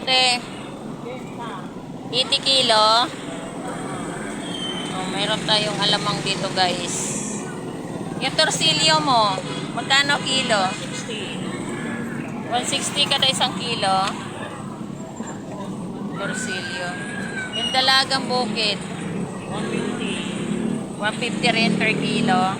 Ote, 80 kilo. Oh, meron tayong alamang dito, guys. Yung torsilyo mo, magkano kilo? 160 kada isang kilo. Torsilyo. Yung dalagang bukid, 150 rin per kilo.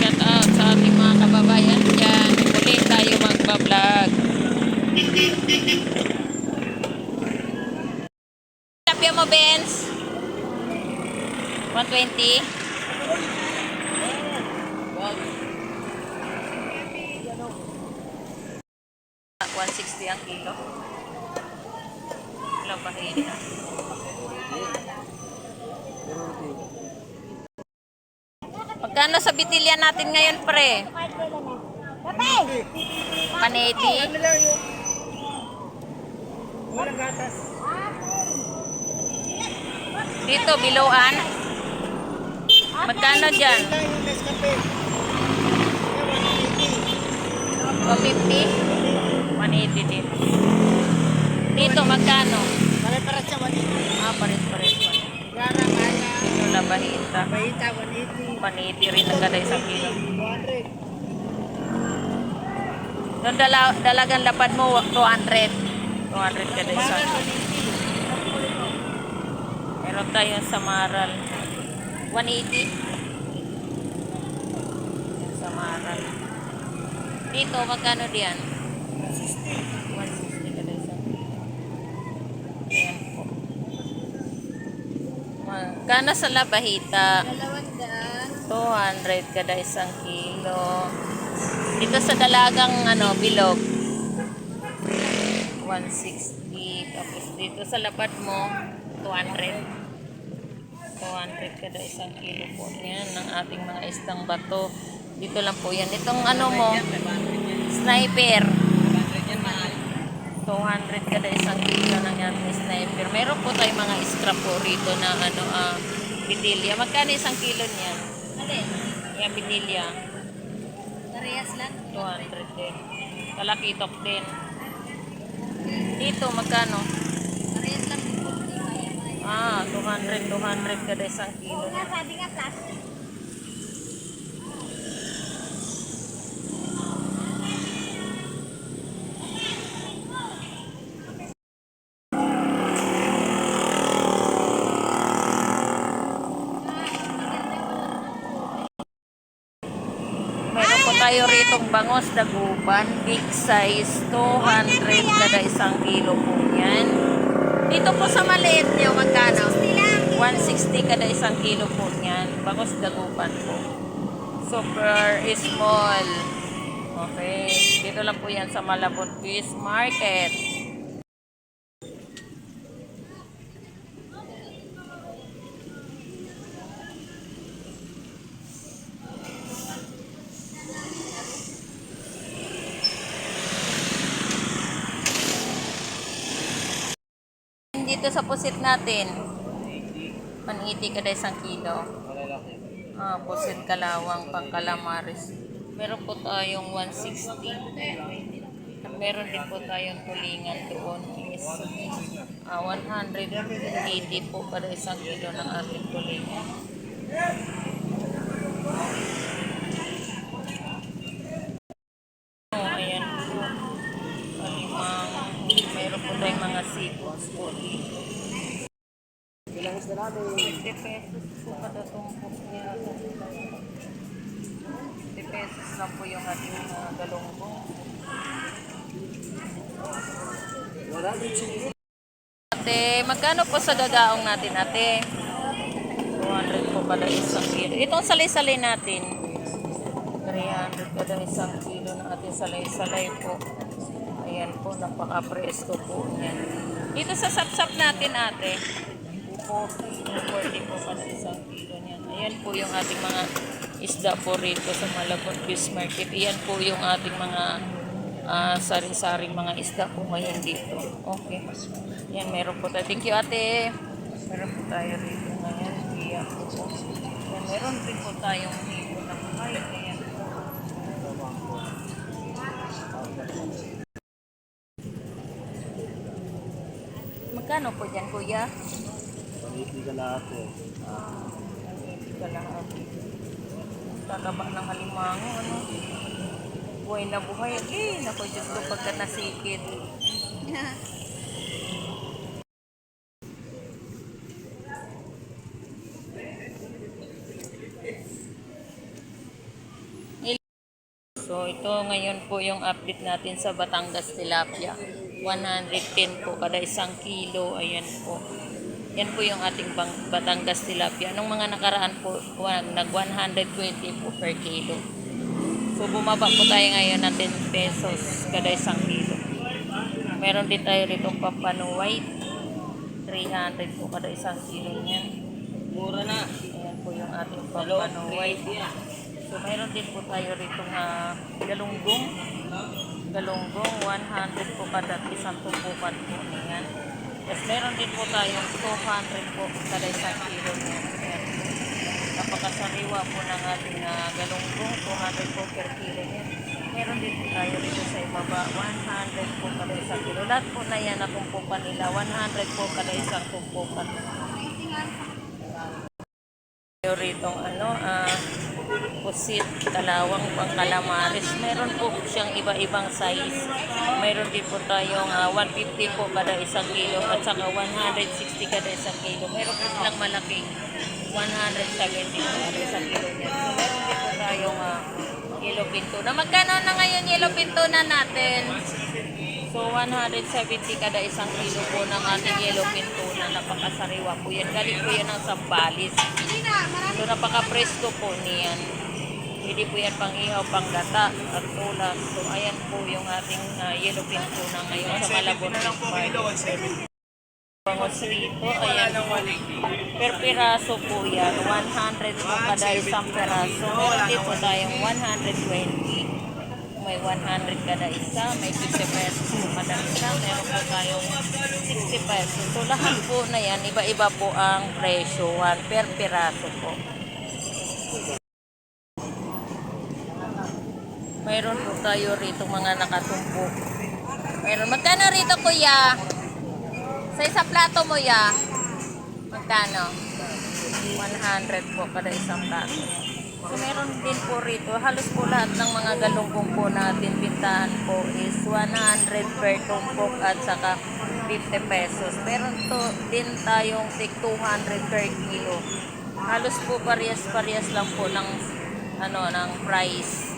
Shout out sa ating mga kababayan dyan. Muli tayo magbablog. Tapya mo, Benz? 120? Ah, 160 ang kilo. Labahin na. Magkano sa bitilya natin ngayon, pre? Kape! Paneti? Ano lang yung... Walang gatas. Dito, biluan. Magkano dyan? Lang yung Nescafe. 150? 180 din. Dito, magkano? Pare-paras siya 180. Ah, pares-pares pa. Gara, kaya. Ito, labahita. Bahita 180. 180 rin ang kada isang kilo. 200. Doon dala, dalagang lapad mo, 200. 200 kada isang Bakit kilo. 180? Meron tayong samaral. 180. Yung samaral. Dito, magkano diyan? 160. 160 kada isang kilo. Ayan po. Magkano sa labahita? Dalawang daan. 200 kada isang kilo. Dito sa dalagang ano, bilog. 160. Tapos dito sa lapad mo, 200. 200 kada isang kilo po. Yan ng ating mga istang bato. Dito lang po yan. Itong ano mo, sniper. 200 kada isang kilo ng ating sniper. Meron po tayong mga scrap po rito na ano, ah, bitilya. Magkano isang kilo niyan? Alin? Yan, bitilya. Parehas lang. 200 din. Kalakitok din. Dito, magkano? Parehas lang. Ah, 200, 200 kada isang kilo. Nga, sabi nga plastic. Meron po ritong bangos dagupan, big size, 200 kada isang kilo po yan. Dito po sa maliit niyo, magkano? 160 kada isang kilo po yan. Bangos dagupan po. Super small. Okay. Dito lang po yan sa Malabon Fish Market. Dito sa pusit natin, 180 kada isang kilo. Ah, pusit kalawang pang calamares. Meron po tayong 160. At meron din po tayong tulingan doon is ah, 180 po kada isang kilo ng ating tulingan. Oh, ayan po. Kalimang, meron po tayong mga seafoods po dito. Ilang isda namin. 50 pesos po kada tumpok niya. 50 pesos lang po yung ating uh, galonggong. Wala din siya. Ate, magkano po sa gagaong natin, ate? 200 po pala isang kilo. Itong salay-salay natin. 300 kada isang kilo ng ating salay-salay po. Ayan po, napaka-presto po niyan. Dito sa sapsap natin, ate. 240 po kasi isang kilo niyan. Ayan po yung ating mga isda po rito sa Malabon Fish Market. Ayan po yung ating mga uh, sari-saring mga isda po ngayon dito. Okay. Ayan, meron po tayo. Thank you, ate. Meron po tayo rito ngayon. Ayan po po. Ayan, meron rin po tayong hibo na kayo. Ayan po. Magkano po dyan, kuya? 180 ka lahat eh. Ah, hindi ka lahat. Tataba ng halimango, ano? Buhay na buhay. Eh, naku, Diyos ko, pagka nasikit. So, ito ngayon po yung update natin sa Batangas Tilapia. 110 po kada isang kilo. Ayan po. Yan po yung ating bang, Batangas Tilapia. Nung mga nakaraan po, nag 120 po per kilo. So, bumaba po tayo ngayon ng 10 pesos kada isang kilo. Meron din tayo rito papano white. 300 po kada isang kilo niyan. Mura na. Ayan po yung ating papano white. So, mayroon din po tayo rito na galunggong. Galunggong, 100 po kada isang tumpukan po niyan. Tapos meron din po tayong 200 po kada isang kilo po. Napakasariwa po ng ating ah, galunggong, 200 po per kilo niyan. Meron din po tayo rito sa ibaba, 100 po kada isang kilo. Lahat po na yan na tumpukan nila, 100 po kada isang tumpukan. Tayo ritong ano, ah, pusit, kalawang, pang calamares. Meron po siyang iba-ibang size. Meron din po tayong ah, 150 po kada isang kilo at saka 160 kada isang kilo. Meron po silang malaking 170 po kada isang kilo niya. So, meron din po tayong ah, yellow pinto. Na magkano na ngayon yellow pinto na natin? So, 170 kada isang kilo po ng ating yellow pinto na napakasariwa po yan. Galing po yan ng Sambales. So, napaka-presko po niyan. Hindi po yan pang ihaw, pang gata at tulas. So, ayan po yung ating ah, yellow pinto na ngayon sa Malabon Park. Bangos rito, ayan po. Per piraso po yan. 100 po kada isang piraso. Meron din po tayong 120 may 100 kada isa, may 50 pesos po kada isa, meron po tayong 60 pesos. So lahat po na yan, iba-iba po ang presyo, 1 per piraso po. Mayroon po tayo rito mga nakatumpo. Meron, magkano rito kuya? Sa isa plato mo ya? Magkano? 100 po kada isang plato. So meron din po rito, halos po lahat ng mga galunggong po natin pintahan po is 100 per tumpok at saka 50 pesos. Meron to din tayong tig 200 per kilo. Halos po parehas-parehas lang po ng ano ng price.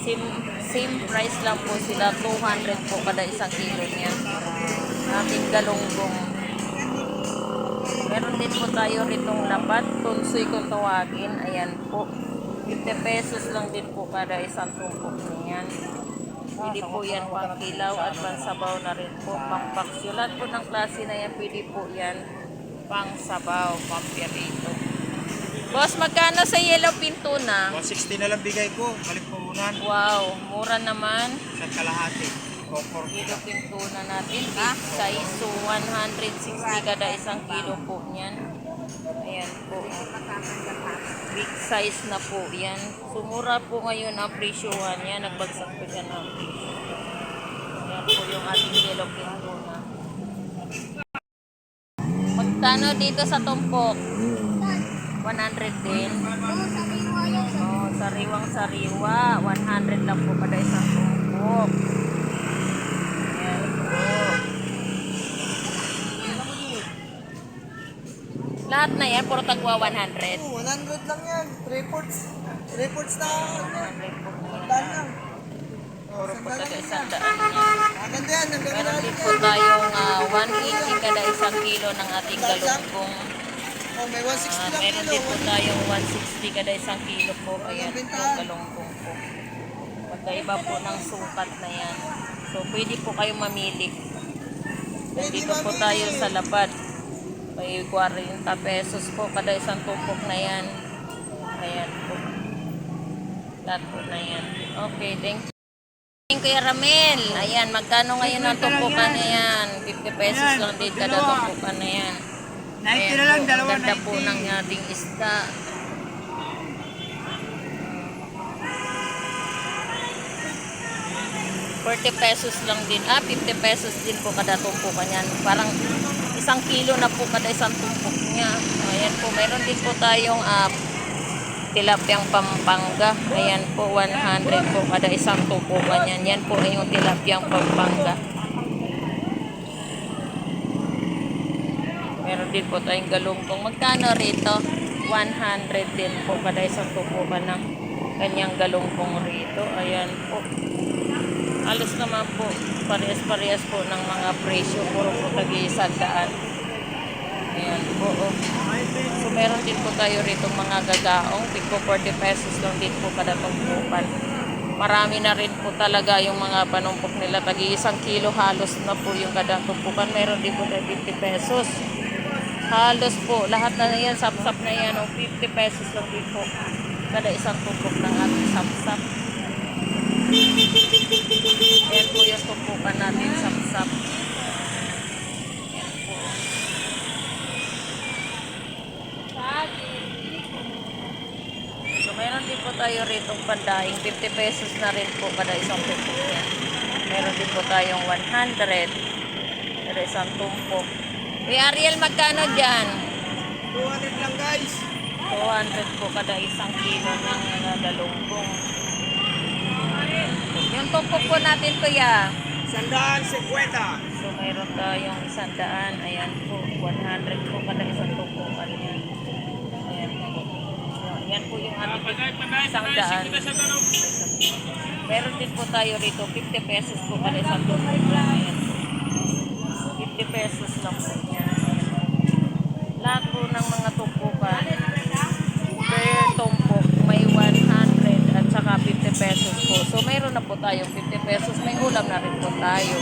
Same, same price lang po sila 200 po kada isang kilo niya. Ating galunggong. Meron din po tayo ritong lapat, tunsoy kung tawagin. Ayan po. 50 pesos lang din po kada isang tumpok niyan. Pwede po yan pang kilaw at pansabaw na rin po. Pang paksyo. Lahat po ng klase na yan, pwede po yan pang sabaw, pang pirito. Boss, magkano sa yellow pinto na? 160 na lang bigay ko. Kalipunan. Wow, mura naman. Sa kalahati. Comfort. Kilo pinto na natin. Big size. So, 160 kada isang kilo po niyan. Ayan po. Big size na po yan. Sumura po ngayon ang presyohan niya. Nagbagsak po siya ng presyo. Ayan po yung ating yellow pinto na. Magkano dito sa tumpok? 100 din. Oh, sariwang sariwa. 100 lang po kada isang tumpok. Ayan po. Lahat na yan, puro tagwa 100. 100 lang yan. Reports. Reports na yan. 100 po na yan. Daan lang. Puro po taga isang daan Meron din po tayong ah, 180 kada isang kilo ng ating galunggong. Oh, may 160 Ah, lang meron kilo. din po tayong 160 kada isang kilo po. Ayan po, galunggong po. Magkaiba po ng sukat na yan. So, pwede po kayong mamili. Nandito po tayo sa lapad. May 40 pesos po kada isang tumpok na yan. Ayan po. Lahat po na yan. Okay, thank you. Thank you, Ramel. Ayan, magkano ngayon ang tumpukan na yan? 50 pesos lang din kada tumpukan na yan. 90 na lang, dalawa, ang Ganda po 90. ng ating isda. 40 pesos lang din. Ah, 50 pesos din po kada tumpukan yan. Parang isang kilo na po kada isang tumpok niya. Ayan po, meron din po tayong ah, tilapyang pampanga. Ayan po, 100 po kada isang tumpukan yan. Yan po yung tilapyang pampanga. Meron din po tayong galunggong. Magkano rito? 100 din po kada isang tumpukan ng kanyang galunggong rito. Ayan po. Halos naman po, parehas-parehas po ng mga presyo. Puro po tag-iisang daan. Ayan po. Oh. So, meron din po tayo rito mga gagaong. Tigpo 40 pesos lang din po kada tumpukan. Marami na rin po talaga yung mga panumpok nila. Tagi isang kilo halos na po yung kada tumpukan. Meron din po tayo 50 pesos. Halos po, lahat na yan, sap-sap na yan. Oh, 50 pesos lang din po. Kada isang tumpok ng ating sap-sap. Yan po yung tumpukan natin sap-sap. Meron din po tayo rito pandaing 50 pesos na rin po kada isang tumpok yan. Meron din po tayong 100 kada isang tumpok. Ni Ariel, magkano dyan? 200 lang guys. 200 po kada isang kilo ng ano, uh, galunggong. Yung tupok po natin, kuya. Sandaan, 50. So, mayroon tayong sandaan. Ayan po, 100 po kada isang tupokan yan. Ayan po. Ayan po yung ating isang daan. Meron din po tayo rito, 50 pesos po kada isang tupokan. 20 pesos lang po. Lahat po ng mga tumpukan, per tumpok, may 100 at saka 50 pesos po. So, mayroon na po tayo 50 pesos. May ulam na rin po tayo.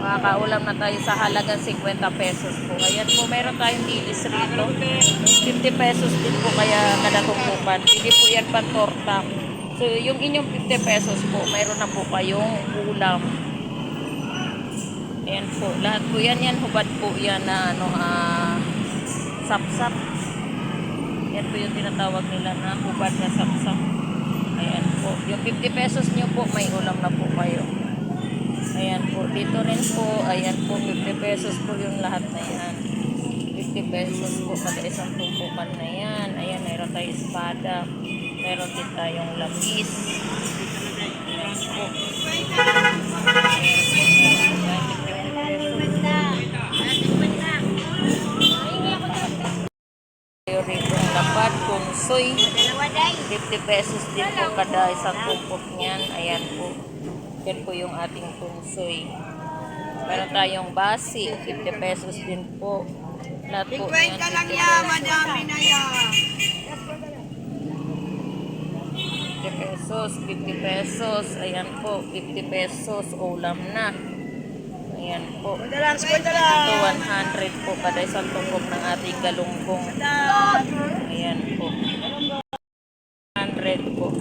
Makakaulam na tayo sa halagang 50 pesos po. Ayan po, meron tayong dilis rito. 50 pesos din po kaya kada tumpukan. Hindi po yan pantorta. So, yung inyong 50 pesos po, mayroon na po kayong ulam. Ayan po, lahat po yan, yan hubad po yan na ano, ah, sap-sap. Yan po yung tinatawag nila na hubad na sap-sap. Ayan po. Yung 50 pesos nyo po, may ulam na po kayo. Ayan po. Dito rin po, ayan po, 50 pesos po yung lahat na yan. 50 pesos po kada isang tumpukan na yan. Ayan, mayroon tayong espada. Meron din tayong lapis. Ayan po. Tayo kunsoy. 50 pesos din po kada isang tumpok niyan. Ayan po. Yan po yung ating kunsoy. Meron tayong basi, 50 pesos din po. Lahat po yan, 50 pesos. madami na yan. 50 pesos, 50 pesos. Ayan po, 50 pesos. Ulam na. Ayan po. Ito, 100 po kada isang tumpok ng ating galunggong. Ayan po. 100 po.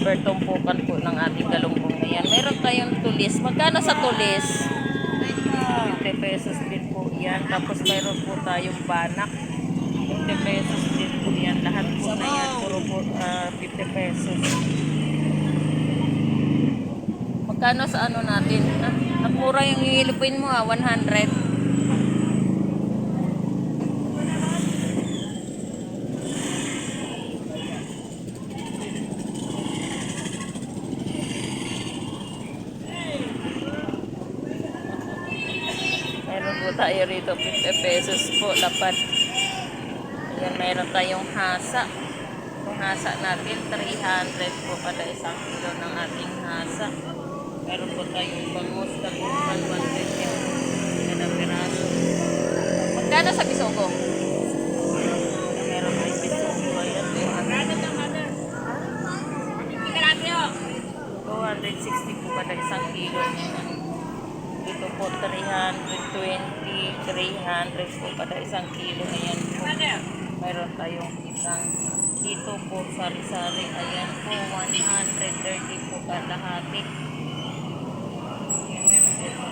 Per tumpukan po ng ating galunggong. Ayan. Meron tayong tulis. Magkano sa tulis? 50 pesos din po yan. Tapos mayroon po tayong banak. 50 pesos din po yan. Lahat po na yan. Puro po ah, 50 pesos. Magkano sa ano natin? Ah, nagmura yung ilipin mo ah. 100. Meron po tayo rito 50 pesos po lapad. Ayan, meron tayong hasa. Yung hasa natin, 300 po kada isang kilo ng ating hasa. Meron po tayong bangus na po, 150 kada piraso. Magkano sa bisogo? Meron tayong bisogo. Ayan po. ang- 260 po kada isang kilo. Dito po 320, 300 po kada isang kilo. Ayan po. Mayroon tayong isang dito po sari-sari. Ayan po 130 po kada hati. Ayan, meron din po.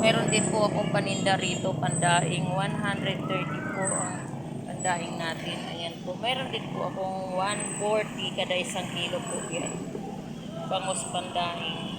Meron din po akong paninda rito, pandaing 130 po ang daing natin. Ayan po. Meron din po akong 140 kada isang kilo po yan. Bangus pandaing.